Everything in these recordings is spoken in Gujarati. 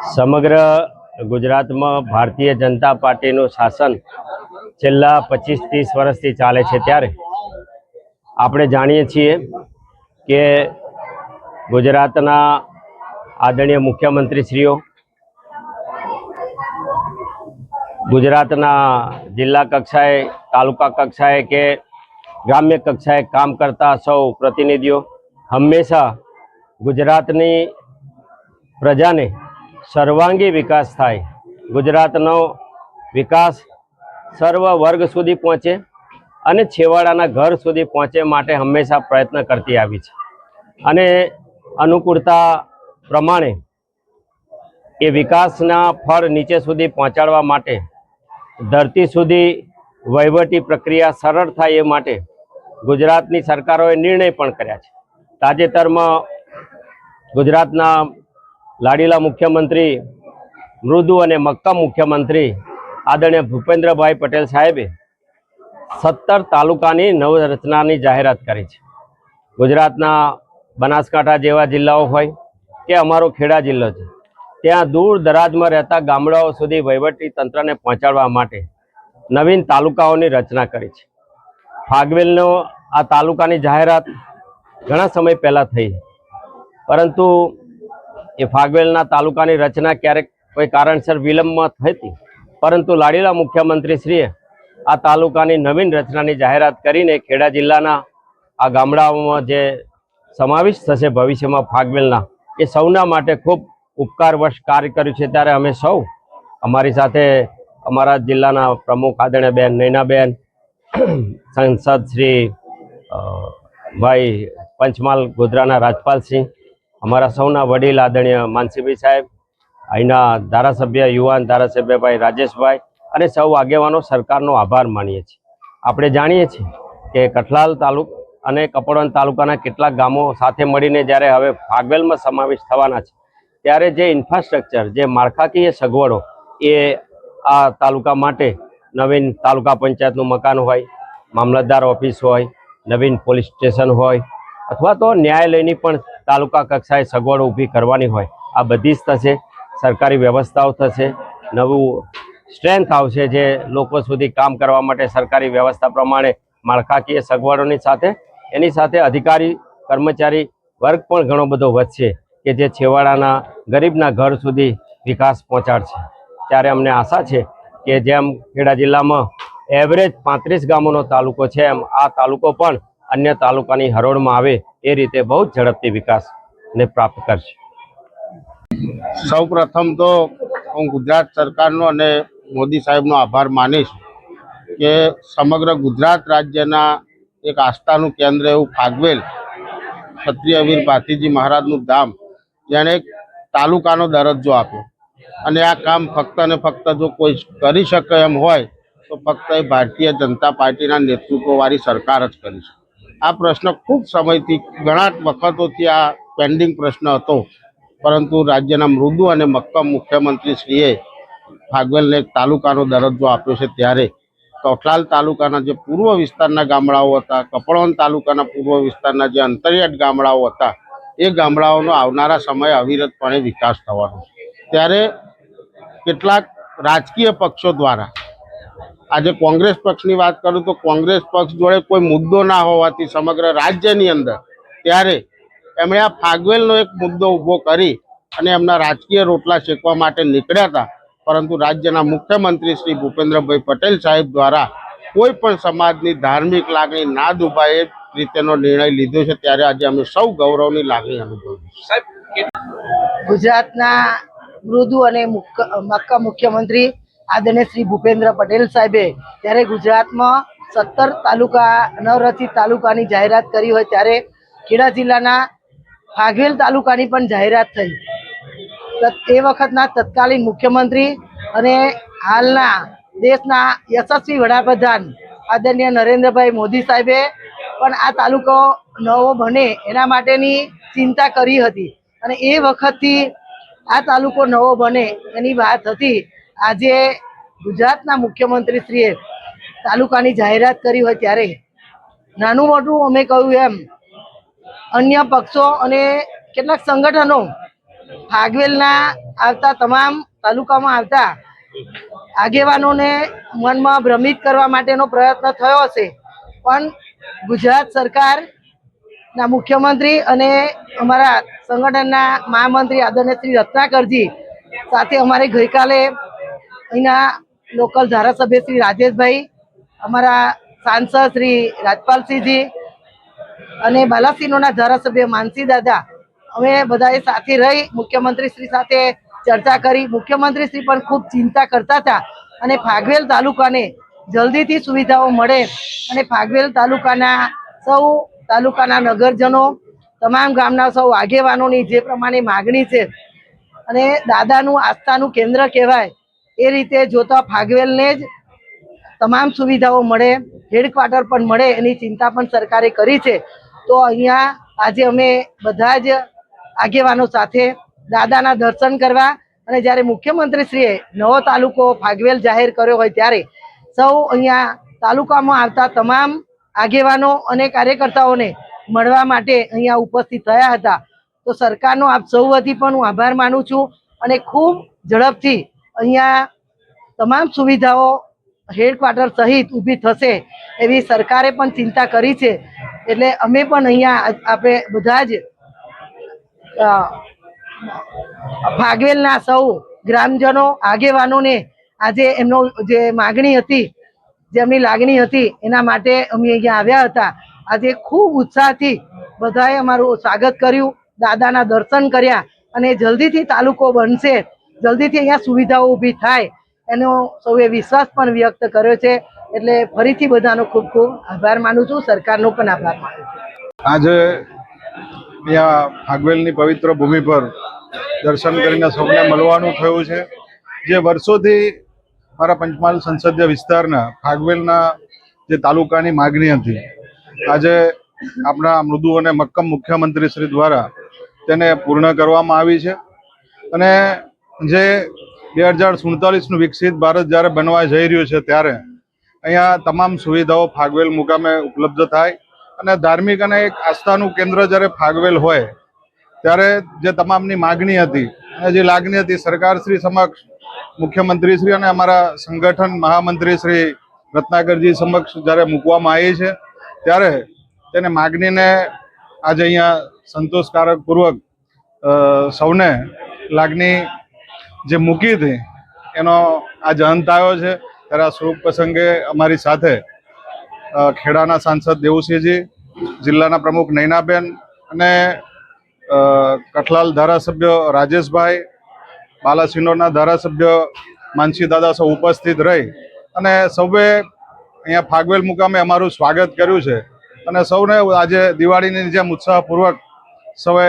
સમગ્ર ગુજરાતમાં ભારતીય જનતા પાર્ટીનું શાસન છેલ્લા પચીસ ત્રીસ વર્ષથી ચાલે છે ત્યારે આપણે જાણીએ છીએ કે ગુજરાતના આદરણીય મુખ્યમંત્રીશ્રીઓ, ગુજરાતના જિલ્લા કક્ષાએ, તાલુકા કક્ષાએ કે ગ્રામ્ય કક્ષાએ કામ કરતા સૌ પ્રતિનિધિઓ, હંમેશા ગુજરાતની પ્રજાને સર્વાંગી વિકાસ થાય. ગુજરાતનો વિકાસ સર્વ વર્ગ સુધી પહોંચે અને છેવાડાના ઘર સુધી પહોંચે માટે હંમેશા પ્રયત્ન કરતી આવી છે. અને અનુકૂળતા પ્રમાણે એ વિકાસના ફળ નીચે સુધી પહોંચાડવા માટે, ધરતી સુધી વહીવટી પ્રક્રિયા સરળ થાય એ માટે ગુજરાતની સરકારોએ નિર્ણય પણ કર્યા છે. તાજેતરમાં ગુજરાતના લાડીલા મુખ્યમંત્રી, મૃદુ અને મક્કમ મુખ્યમંત્રી આદરણીય ભૂપેન્દ્રભાઈ પટેલ સાહેબે સત્તર તાલુકાની નવરચનાની જાહેરાત કરી છે. ગુજરાતના બનાસકાંઠા જેવા જિલ્લાઓ હોય કે અમારો ખેડા જિલ્લો છે, ત્યાં દૂર દરાજમાં રહેતા ગામડાઓ સુધી વહીવટી તંત્રને પહોંચાડવા માટે નવીન તાલુકાઓની રચના કરી છે. ફાગવેલનો આ તાલુકાની જાહેરાત ઘણા સમય પહેલાં થઈ. પરંતુ એ ફાગવેલના તાલુકાની રચના ક્યારેક કોઈ કારણસર વિલંબમાં થતી. પરંતુ લાડીલા મુખ્યમંત્રીશ્રીએ આ તાલુકાની નવીન રચનાની જાહેરાત કરીને ખેડા જિલ્લાના આ ગામડાઓમાં જે સમાવિષ્ટ થશે ભવિષ્યમાં ફાગવેલના, એ સૌના માટે ખૂબ ઉપકારવશ કાર્ય કર્યું છે. ત્યારે અમે સૌ અમારી સાથે અમારા જિલ્લાના પ્રમુખ આદરણીય બેન, નૈનાબેન, સાંસદ શ્રી ભાઈ પંચમહાલ ગોધરાના રાજપાલસિંહ અમારા સૌના વડીલ આદરણીય માનસીભાઈ સાહેબ, અહીંના ધારાસભ્ય યુવાન ધારાસભ્યભાઈ રાજેશભાઈ અને સૌ આગેવાનો સરકારનો આભાર માનીએ છીએ. આપણે જાણીએ છીએ કે કઠલાલ તાલુક અને કપડવન તાલુકાના કેટલાક ગામો સાથે મળીને જ્યારે હવે ફાગવેલમાં સમાવેશ થવાના છે, ત્યારે જે ઇન્ફ્રાસ્ટ્રક્ચર, જે માળખાકીય સગવડો એ આ તાલુકા માટે નવીન તાલુકા પંચાયતનું મકાન હોય, મામલતદાર ઓફિસ હોય, નવીન પોલીસ સ્ટેશન હોય, અથવા તો ન્યાયાલયની પણ તાલુકા કક્ષાએ સગવડો ઊભી કરવાની હોય. આ બધી જ થશે. સરકારી વ્યવસ્થાઓ થશે. નવું સ્ટ્રેન્થ આવશે જે લોકો સુધી કામ કરવા માટે સરકારી વ્યવસ્થા પ્રમાણે માળખાકીય સગવડોની સાથે, એની સાથે અધિકારી, કર્મચારી વર્ગ પણ ઘણો બધો વધશે કે જે છેવાડાના ગરીબના ઘર સુધી વિકાસ પહોંચાડશે. ત્યારે અમને આશા છે કે જેમ ખેડા જિલ્લામાં એવરેજ પાંત્રીસ ગામોનો તાલુકો છે, એમ આ તાલુકો પણ અન્ય તાલુકાની હરોળમાં આવે એ રીતે બહુ જ ઝડપથી વિકાસને પ્રાપ્ત કરશે. સૌ પ્રથમ તો હું ગુજરાત સરકારનો અને મોદી સાહેબનો આભાર માનીશ કે સમગ્ર ગુજરાત રાજ્યના એક આસ્થાનું કેન્દ્ર એવું ફાગવેલ ક્ષત્રિયવીર ભાતીજી મહારાજનું ધામ જેણે તાલુકાનો દરજ્જો આપ્યો. અને આ કામ ફક્ત ને ફક્ત જો કોઈ કરી શકે એમ હોય તો ફક્ત એ ભારતીય જનતા પાર્ટીના નેતૃત્વવાળી સરકાર જ કરી શકે. આ પ્રશ્ન ખૂબ સમયથી ઘણા વખતોથી આ પેન્ડિંગ પ્રશ્ન હતો. પરંતુ રાજ્યના મૃદુ અને મક્કમ મુખ્યમંત્રીશ્રીએ ફાગવેલને તાલુકાનો દરજ્જો આપ્યો છે ત્યારે. કઠલાલ તાલુકાના જે પૂર્વ વિસ્તારના ગામડાઓ હતા કપડવંજ તાલુકાના પૂર્વ વિસ્તારના જે અંતરિયાળ ગામડાઓ હતા, એ ગામડાઓનો આવનારા સમયે અવિરતપણે વિકાસ થવાનો ત્યારે કેટલાક રાજકીય પક્ષો દ્વારા આજે કોંગ્રેસ પક્ષની વાત કરું તો કોંગ્રેસ પક્ષ જોડે કોઈ મુદ્દો ના હોવાથી સમગ્ર રાજ્યની અંદર ત્યારે એમણે આ ફાગવેલનો એક મુદ્દો ઊભો કરી અને એમના રાજકીય રોટલા શેકવા માટે નીકળ્યા હતા. પરંતુ રાજ્યના મુખ્યમંત્રી શ્રી ભૂપેન્દ્રભાઈ પટેલ સાહેબ દ્વારા કોઈ પણ સમાજની ધાર્મિક લાગણી ના દુભાય એ રીતેનો નિર્ણય લીધો છે ત્યારે આજે અમે સૌ ગૌરવની લાગણી અનુભવી છીએ. ગુજરાતના મૃદુ અને મક્કા મુખ્યમંત્રી આદરણીય શ્રી ભૂપેન્દ્ર પટેલ સાહેબે જ્યારે ગુજરાતમાં સત્તર તાલુકા નવરચિત તાલુકાની જાહેરાત કરી હોય ત્યારે ખેડા જિલ્લાના ફાગવેલ તાલુકાની પણ જાહેરાત થઈ. તે વખતના તત્કાલીન મુખ્યમંત્રી અને હાલના દેશના યશસ્વી વડાપ્રધાન આદરણીય નરેન્દ્રભાઈ મોદી સાહેબે પણ આ તાલુકો નવો બને એના માટેની ચિંતા કરી હતી. અને એ વખતથી આ તાલુકો નવો બને એની વાત હતી. આજે ગુજરાતના મુખ્યમંત્રીશ્રીએ તાલુકાની જાહેરાત કરી હોય ત્યારે નાનું મોટું અમે કહ્યું એમ, અન્ય પક્ષો અને કેટલાક સંગઠનો ફાગવેલના આવતા તમામ તાલુકામાં આવતા આગેવાનોને મનમાં ભ્રમિત કરવા માટેનો પ્રયત્ન થયો હશે. પણ ગુજરાત સરકારના મુખ્યમંત્રી અને અમારા સંગઠનના મહામંત્રી આદરણીય શ્રી રત્નાકરજી સાથે અમારે ગઈકાલે અહીંના લોકલ ધારાસભ્ય શ્રી રાજેશભાઈ, અમારા સાંસદ શ્રી રાજપાલસિંહજી અને બાલાસિનોના ધારાસભ્ય માનસી દાદા. અમે બધાએ સાથે રહી મુખ્યમંત્રી શ્રી સાથે ચર્ચા કરી. મુખ્યમંત્રી શ્રી પણ ખૂબ ચિંતા કરતા હતા અને ફાગવેલ તાલુકાને જલ્દીથી સુવિધાઓ મળે અને ફાગવેલ તાલુકાના સૌ તાલુકાના નગરજનો, તમામ ગામના સૌ આગેવાનોની જે પ્રમાણે માગણી છે અને દાદાનું આસ્થાનું કેન્દ્ર કહેવાય એ રીતે જોતા ફાગવેલને જ તમામ સુવિધાઓ મળે હેડક્વાર્ટર પણ મળે, એની ચિંતા પણ સરકારે કરી છે. તો અહીંયા આજે અમે બધા જ આગેવાનો સાથે દાદાના દર્શન કરવા અને જ્યારે મુખ્યમંત્રીશ્રીએ નવો તાલુકો ફાગવેલ જાહેર કર્યો હોય ત્યારે સૌ અહીંયા તાલુકામાં આવતા તમામ આગેવાનો અને કાર્યકર્તાઓને મળવા માટે અહીંયા ઉપસ્થિત થયા હતા. તો સરકારનો આપ સૌ પણ હું આભાર માનું છું અને ખૂબ ઝડપથી અહીંયા તમામ સુવિધાઓ હેડક્વાર્ટર સહિત ઊભી થશે એવી સરકારે પણ ચિંતા કરી છે. એટલે અમે પણ અહીંયા આપણે બધા જ ભાગવેલના સૌ ગ્રામજનો, આગેવાનોને આજે એમનો જે માગણી હતી જેમની લાગણી હતી, એના માટે અમે અહીંયા આવ્યા હતા. આજે ખૂબ ઉત્સાહથી બધાએ અમારું સ્વાગત કર્યું. દાદાના દર્શન કર્યા અને જલ્દીથી તાલુકો બનશે. જલ્દીથી અહીંયા સુવિધાઓ ઊભી થાય એનો સૌએ વિશ્વાસ પણ વ્યક્ત કર્યો છે. એટલે ફરીથી બધાનો ખૂબ ખૂબ આભાર માનું છું. સરકારનો પણ આભાર માનું છું. આજે અહીંયા ફાગવેલની પવિત્ર ભૂમિ પર દર્શન કરીને સૌને મળવાનું થયું છે. જે વર્ષોથી મારા પંચમહાલ સંસદીય વિસ્તારના ફાગવેલના જે તાલુકાની માગણી હતી, આજે આપણા મૃદુ અને મક્કમ મુખ્યમંત્રી શ્રી દ્વારા તેને પૂર્ણ કરવામાં આવી છે. અને જે બે હજાર સુડતાલીસનું વિકસિત ભારત જ્યારે બનવા જઈ રહ્યું છે ત્યારે અહીંયા તમામ સુવિધાઓ ફાગવેલ મુકામે ઉપલબ્ધ થાય અને ધાર્મિક અને એક આસ્થાનું કેન્દ્ર જ્યારે ફાગવેલ હોય ત્યારે જે તમામની માગણી હતી અને જે લાગણી હતી સરકાર શ્રી સમક્ષ, મુખ્યમંત્રી શ્રી અને અમારા સંગઠન મહામંત્રી શ્રી રત્નાકરજી સમક્ષ જ્યારે મૂકવામાં આવી છે ત્યારે તેને માગણીને આજે અહીંયા સંતોષકારક પૂર્વક સૌને લાગણી જે મૂકી હતી, એનો આ જયંત આવ્યો છે. ત્યારે આ સ્વરૂપ પ્રસંગે અમારી સાથે ખેડાના સાંસદ દેવુસિંહજી, જિલ્લાના પ્રમુખ નૈનાબેન અને કઠલાલ ધારાસભ્ય રાજેશભાઈ, બાલાસિનોરના ધારાસભ્ય માનસી દાદા સૌ ઉપસ્થિત રહી અને સૌએ અહીંયા ફાગવેલ મુકામે અમારું સ્વાગત કર્યું છે. અને સૌને આજે દિવાળીની જેમ ઉત્સાહપૂર્વક સૌએ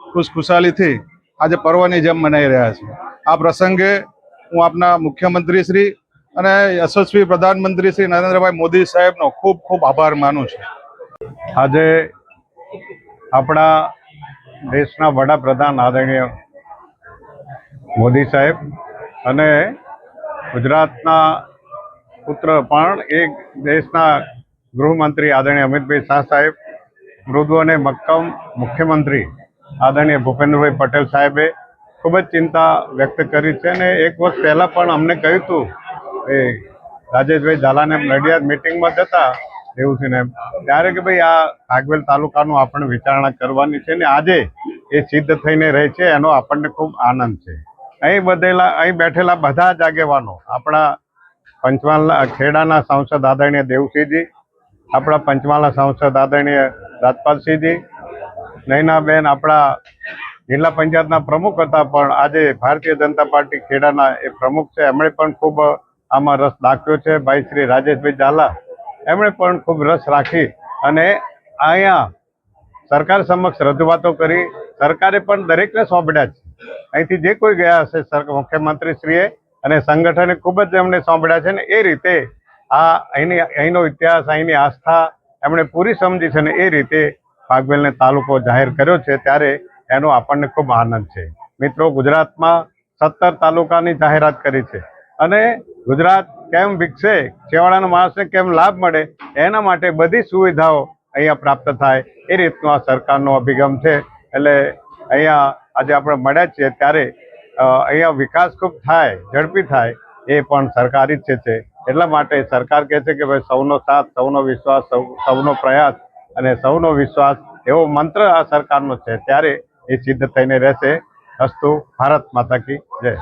ખુશખુશાલીથી આજે પર્વની જેમ મનાઈ રહ્યા છે. આ પ્રસંગે હું આપના મુખ્યમંત્રી શ્રી અને યશસ્વી પ્રધાનમંત્રી શ્રી નરેન્દ્રભાઈ મોદી સાહેબનો ખૂબ ખૂબ આભાર માનું છું. આજે આપણા દેશના વડાપ્રધાન આદરણીય મોદી સાહેબ અને ગુજરાતના પુત્ર પણ એક દેશના ગૃહમંત્રી આદરણીય અમિતભાઈ શાહ સાહેબ, મૃદુ અને મક્કમ મુખ્યમંત્રી આદરણીય ભૂપેન્દ્રભાઈ પટેલ સાહેબે ખૂબ જ ચિંતા વ્યક્ત કરી છે અને એક વર્ષ પહેલાં પણ અમને કહ્યું હતું, એ રાજેશભાઈ ઝાલાને નડિયાદ મિટિંગમાં જતા દેવુસિંહને ત્યારે કે ભાઈ આ કાગવેલ તાલુકાનું આપણે વિચારણા કરવાની છે ને આજે એ સિદ્ધ થઈને રહે છે, એનો આપણને ખૂબ આનંદ છે. અહીં બધેલા, અહીં બેઠેલા બધા જ આગેવાનો આપણા પંચમહાલના ખેડાના સાંસદ આદરણીય દેવસિંહજી, આપણા પંચમહાલના સાંસદ આદરણીય રાજપાલસિંહજી નૈનાબેન આપણા જિલ્લા પંચાયતના પ્રમુખ હતા, પણ આજે ભારતીય જનતા પાર્ટી ખેડાના એ પ્રમુખ છે. એમણે પણ ખૂબ આમાં રસ દાખવ્યો છે. ભાઈ શ્રી રાજેશભાઈ ઝાલા, એમણે પણ ખૂબ રસ રાખી અને અહીંયા સરકાર સમક્ષ રજૂઆતો કરી. સરકારે પણ દરેકને સોંપડ્યા છે. અહીંથી જે કોઈ ગયા હશે મુખ્યમંત્રીશ્રીએ અને સંગઠને ખૂબ જ એમને સોંપડ્યા છે ને એ રીતે આ અહીંની, અહીંનો ઇતિહાસ, અહીંની આસ્થા એમણે પૂરી સમજી છે ને એ રીતે ફાગવેલને તાલુકો જાહેર કર્યો છે ત્યારે એનો આપણને ખૂબ આનંદ છે. મિત્રો, ગુજરાતમાં સત્તર તાલુકાની જાહેરાત કરી છે અને ગુજરાત કેમ વિકસે, છેવાડાના માણસને કેમ લાભ મળે, એના માટે બધી સુવિધાઓ અહીંયા પ્રાપ્ત થાય એ રીતનો આ સરકારનો અભિગમ છે. એટલે અહીંયા આજે આપણે મળ્યા છીએ ત્યારે અહીંયા વિકાસ ખૂબ થાય, ઝડપી થાય એ પણ સરકારી જ છે. એટલા માટે સરકાર કહે છે કે ભાઈ સૌનો સાથ, સૌનો વિશ્વાસ, સૌ, સૌનો પ્રયાસ અને સૌનો વિશ્વાસ એવો મંત્ર આ સરકારનો છે, ત્યારે એ સિદ્ધ થઈને રહેશે. અસ્તુ ભારત માતા કી જય.